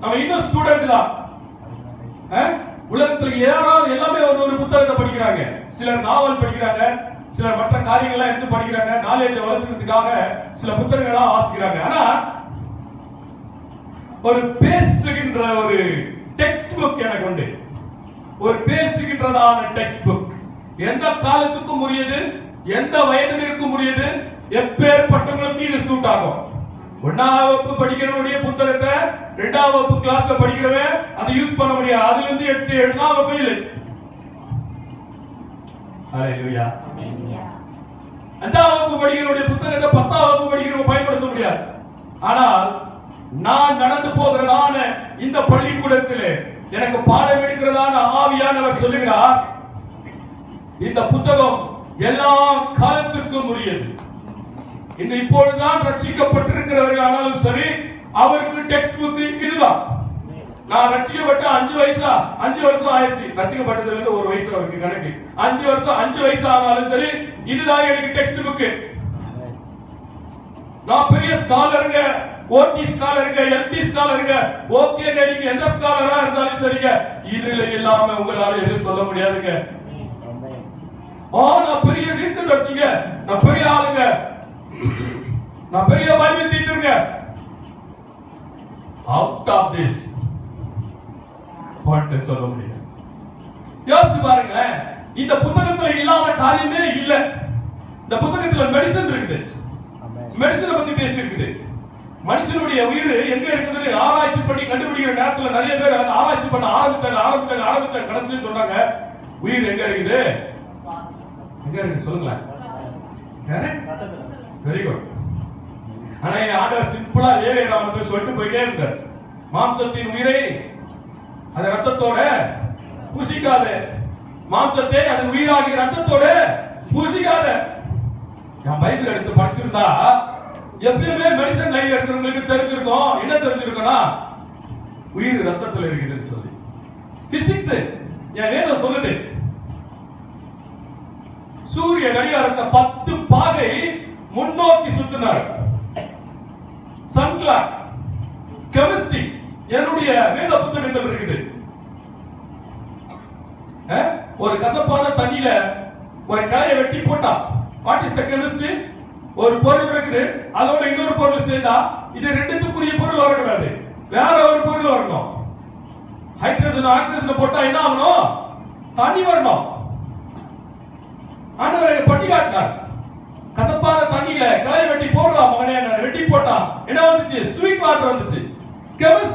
நம்ம இன்னும் ஸ்டூடெண்ட் தான். அஹ்? உலகத்துல ஏறாவது எல்லாமே ஒரு ஒரு புத்தகத்தை படிக்கிறாங்க. சிலர் நாவல் படிக்கிறாங்க சிலர் மற்ற காரியங்கள்லாம் எடுத்து படிக்கிறாங்க நாலேஜை வளர்த்துக்கிறதுக்காக சில புத்தகங்கள்லாம் வாசிக்கிறாங்க. ஆனா ஒரு பேசுகின்ற ஒரு டெக்ஸ்ட் புக் எனக்கு உண்டு. ஒரு பேசுகின்றதான டெக்ஸ்ட் புக் எந்த காலத்துக்கும் உரியது எந்த வயதினருக்கும் உரியது எப்பேற்பட்டவங்களுக்கும் இது சூட் ஆகும். ஒன்னாம் வகுப்பு படிக்கிறவனுடைய புத்தகத்தை ரெண்டாம் வகுப்பு கிளாஸ்ல படிக்கிறவன் அதை யூஸ் பண்ண முடியாது. அதுல இருந்து எட்டு எழுதாம் வகுப்பு இல்லை ஹalleluya அஞ்சாம் வகுப்பு படிக்கிறவனுடைய புத்தகத்தை பத்தாம் வகுப்பு படிக்கிறவங்க பயன்படுத்த முடியாது. ஆனால் நான் நடந்து போகிறதான இந்த பள்ளிக்கூடத்திலே எனக்கு பாடம் எடுக்கிறதான ஆவியானவர் சொல்லுகிறார் இந்த புத்தகம் எல்லா காலத்திற்கும் உரியது. இந்த இப்பொழுதுதான் ரட்சிக்கப்பட்டிருக்கிறவர்கள் ஆனாலும் சரி அவருக்கு டெக்ஸ்ட் புக் இதுதான். நான் ரட்சிக்கப்பட்ட அஞ்சு வயசா அஞ்சு வருஷம் ஆயிடுச்சு. ரட்சிக்கப்பட்டதுல இருந்து ஒரு வயசு அவருக்கு கணக்கு. அஞ்சு வருஷம் அஞ்சு வயசு ஆனாலும் சரி இதுதான் எனக்கு டெக்ஸ்ட் புக் நான் பெரிய ஸ்காலருங்க ஓடி ஸ்காலருங்க எல்டி ஸ்காலருங்க ஓகே நீங்க எந்த ஸ்காலரா இருந்தாலும் சரிங்க. இதுல இல்லாம உங்களால எதுவும் சொல்ல முடியாதுங்க. ஆ நான் பெரிய தீர்க்கதரிசிங்க நான் பெரிய ஆளுங்க நான் பெரிய பைபிள் டீச்சருங்க அவுட் ஆஃப் திஸ் பாயிண்ட் சொல்ல முடியாது யோசிச்சு பாருங்க இந்த புத்தகத்துல இல்லாத காரியமே இல்ல. இந்த புத்தகத்துல மெடிசன் இருக்குது. மெடிசனை பத்தி பேசி இருக்குது மனுஷனுடைய உயிர் எங்க இருக்குதுன்னு ஆராய்ச்சி பண்ணி கண்டுபிடிக்கிற நேரத்துல நிறைய பேர் ஆராய்ச்சி பண்ண ஆரம்பிச்சாங்க ஆரம்பிச்சாங்க ஆரம்பிச்சாங்க. கடைசியில் சொன்னாங்க உயிர் எங்க இருக்குது? எங்க இருக்கு சொல்லுங்களேன். வெரி குட் ஆனா என் ஆண்டவர் சிம்பிளா லேவே ராமத்தை சொல்லிட்டு போயிட்டே இருந்தார் மாம்சத்தின் உயிரை அது ரத்தத்தோட பூசிக்காத. மாம்சத்தை அதன் உயிராகிய ரத்தத்தோட பூசிக்காத. நான் பைபிள் எடுத்து படிச்சிருந்தா எப்பயுமே மெடிசன் லைன் இருக்கிறவங்களுக்கு தெரிஞ்சிருக்கும். என்ன தெரிஞ்சிருக்கும்னா உயிர் ரத்தத்தில் இருக்குதுன்னு சொல்லி. பிசிக்ஸ் என் வேதம் சொல்லுது. சூரிய கடிகாரத்தை பத்து பாகை முன்னோக்கி சுத்தினார் சன்கிளாக் கெமிஸ்ட்ரி என்னுடைய வேத புத்தகத்தில் இருக்குது. ஒரு கசப்பான தண்ணியில ஒரு கலையை வெட்டி போட்டா வாட் இஸ் த கெமிஸ்ட்ரி ஒரு பொருள் இருக்குது அதோட இன்னொரு பொருள் சேர்ந்தா இது ரெண்டுத்துக்குரிய பொருள் வரக்கூடாது. வேற ஒரு பொருள் வரணும். ஹைட்ரஜன் ஆக்சிஜன் போட்டா என்ன ஆகணும்? தண்ணி வரணும். ஆண்டவரை பட்டி காட்டினார் கசப்பான தண்ணியில களை வெட்டி போடுறான் மகனே நான் வெட்டி போட்டான். என்ன வந்துச்சு? ஸ்வீட் வாட்டர் வந்துச்சு. கெமிஸ்ட்